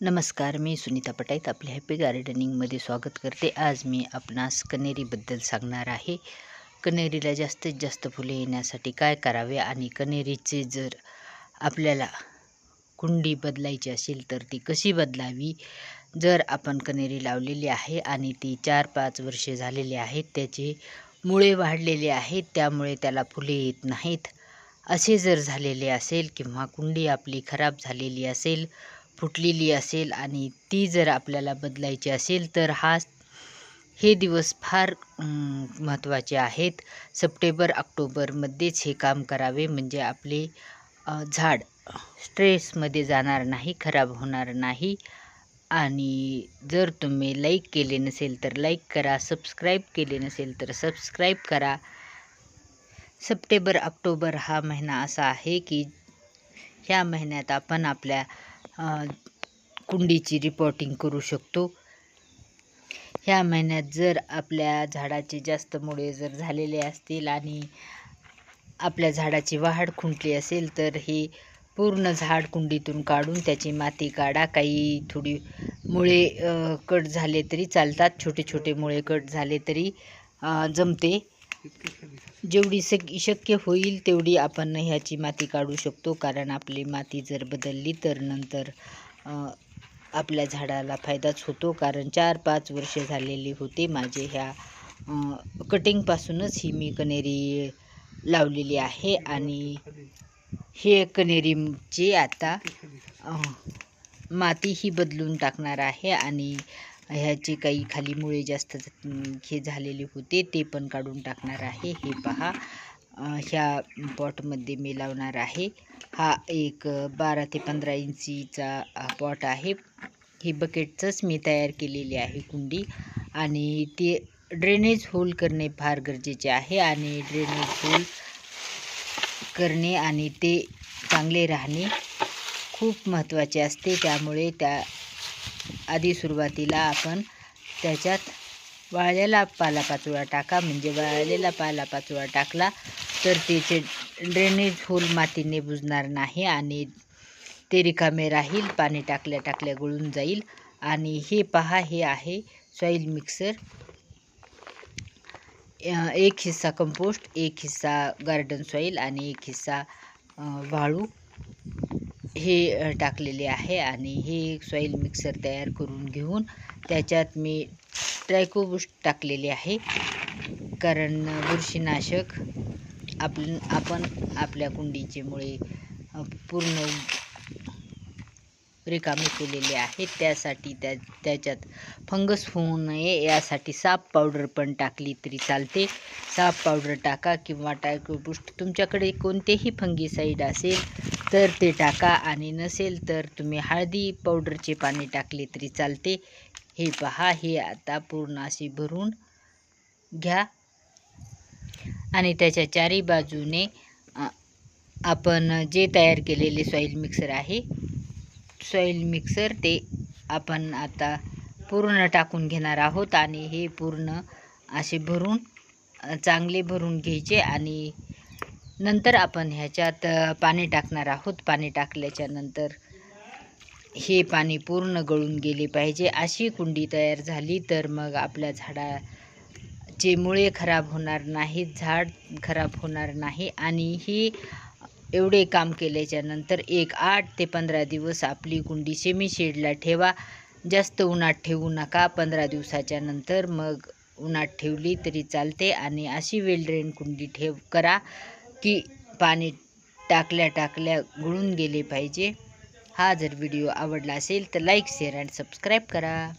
नमस्कार मी सुनीता पटाईत आपल्या हॅपी गार्डनिंगमध्ये स्वागत करते. आज मी आपणास कनेरीबद्दल सांगणार आहे. कनेरीला जास्तीत जास्त फुले येण्यासाठी काय करावे आणि कनेरीचे जर आपल्याला कुंडी बदलायची असेल तर ती कशी बदलावी? जर आपण कनेरी लावलेली आहे आणि ती चार पाच वर्षे झालेली आहेत त्याचे मुळे वाढलेले आहेत त्यामुळे त्याला फुले येत नाहीत. असे जर झालेले असेल किंवा कुंडी आपली खराब झालेली असेल फुटलेली असेल आणि ती जर आपल्याला बदलायची असेल तर हा हे दिवस फार महत्त्वाचे आहेत. सप्टेंबर ऑक्टोबरमध्येच हे काम करावे म्हणजे आपले झाड स्ट्रेसमध्ये जाणार नाही खराब होणार नाही. आणि जर तुम्ही लाईक केले नसेल तर लाईक करा. सबस्क्राईब केले नसेल तर सबस्क्राईब करा. सप्टेंबर ऑक्टोबर हा महिना असा आहे की ह्या महिन्यात आपण आपल्या कुंडीची रिपोर्टिंग करू शकतो. ह्या महिन्यात जर आपल्या झाडाचे जास्त मुळे जर झालेले असतील आणि आपल्या झाडाची वाढ खुंटली असेल तर हे पूर्ण झाड कुंडीतून काढून त्याची माती काढा. काही थोडी मुळे कट झाले तरी चालतात. छोटे छोटे मुळे कट झाले तरी जमते. जेवढी सग शक्य होईल तेवढी आपण ह्याची माती काढू शकतो. कारण आपली माती जर बदलली तर नंतर आपल्या झाडाला फायदाच होतो. कारण चार पाच वर्षे झालेली होते माझे ह्या कटिंगपासूनच ही मी कनेरी लावलेली आहे. आणि हे कनेरीची आता माती ही बदलून टाकणार आहे. आणि ह्याची काही खाली मुळे जास्त हे झालेले होते ते पण काढून टाकणार आहे. हे पहा. ह्या पॉटमध्ये मी लावणार आहे. हा एक बारा ते पंधरा इंचीचा पॉट आहे. ही बकेटचंच मी तयार केलेली आहे कुंडी. आणि ते ड्रेनेज होल करणे फार गरजेचे आहे. आणि ड्रेनेज होल करणे आणि ते चांगले राहणे खूप महत्त्वाचे असते. त्यामुळे त्या आधी सुरुवातीला आपण त्याच्यात वाळलेला पालापाचोळा टाका. म्हणजे वाळलेला पालापाचोळा टाकला तर त्याचे ड्रेनेज होल मातीने बुजणार नाही आणि ते रिकामे राहील. पाणी टाकल्या टाकल्या गळून जाईल. आणि हे पहा हे आहे सॉईल मिक्सर एक हिस्सा कंपोस्ट एक हिस्सा गार्डन सॉईल आणि एक हिस्सा वाळू. हे टाकलेले आहे आणि हे सॉईल मिक्सर तयार करून घेऊन त्याच्यात मी ट्रायकोबुस्ट टाकलेले आहे. कारण बुरशीनाशक आप आपण आपल्या कुंडीचे मुळे पूर्ण रिकामे केलेले आहेत त्यासाठी त्या त्याच्यात फंगस होऊ नये यासाठी साप पावडर पण टाकली तरी चालते. साप पावडर टाका किंवा टायकोबुस्ट तुमच्याकडे कोणतेही फंगीसाईड असेल तर ते टाका आणि नसेल तर तुम्ही हळदी पावडरचे पाणी टाकले तरी चालते. हे पहा हे आता पूर्ण असे भरून घ्या. आणि त्याच्या चारी बाजूने आपण जे तयार केलेले सॉईल मिक्सर आहे सॉईल मिक्सर ते आपण आता पूर्ण टाकून घेणार आहोत आणि हे पूर्ण असे भरून चांगले भरून घ्यायचे आणि नंतर आपण ह्याच्यात पाणी टाकणार आहोत. पाणी टाकल्याच्या नंतर हे पाणी पूर्ण गळून गेले पाहिजे. अशी कुंडी तयार झाली तर मग आपल्या झाडाचे मुळे खराब होणार नाहीत झाड खराब होणार नाही. आणि ही एवढे काम केल्याच्यानंतर एक आठ ते पंधरा दिवस आपली कुंडी सेमी शेडला ठेवा. जास्त उन्हात ठेवू नका. पंधरा दिवसाच्या नंतर मग उन्हात ठेवली तरी चालते. आणि अशी वेल ड्रेन कुंडी ठेव करा. की पाणी टाकल्या टाकल्या गळून गेले पाहिजे. हा जर व्हिडिओ आवडला असेल तर लाईक शेअर अँड सबस्क्राईब करा.